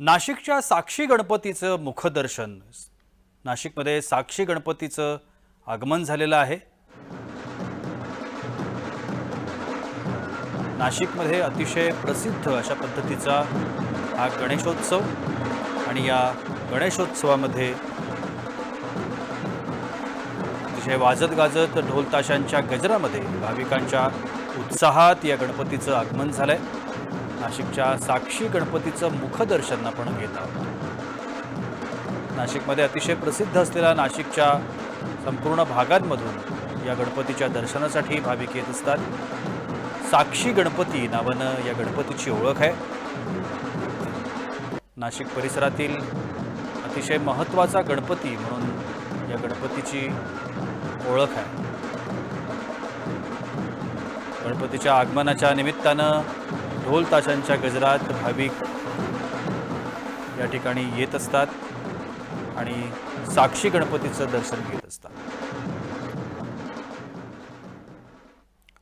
नाशिकच्या साक्षी गणपतीचं मुखदर्शन. नाशिकमध्ये साक्षी गणपतीचं आगमन झालेलं आहे. नाशिकमध्ये अतिशय प्रसिद्ध अशा पद्धतीचा हा गणेशोत्सव आणि या गणेशोत्सवामध्ये अतिशय वाजत गाजत ढोलताशांच्या गजरामध्ये भाविकांच्या उत्साहात या गणपतीचं आगमन झालं आहे नाशिकच्या साक्षी गणपतीचं मुखदर्शन आपण घेत आहोत. नाशिकमध्ये अतिशय प्रसिद्ध असलेल्या नाशिकच्या संपूर्ण भागांमधून या गणपतीच्या दर्शनासाठी भाविक येत असतात. साक्षी गणपती नावानं या गणपतीची ओळख आहे. नाशिक परिसरातील अतिशय महत्त्वाचा गणपती म्हणून या गणपतीची ओळख आहे. गणपतीच्या आगमनाच्या निमित्तानं ढोल ताशांच्या गजरात भाविक या ठिकाणी येत असतात आणि साक्षी गणपतीचं दर्शन घेत असतात.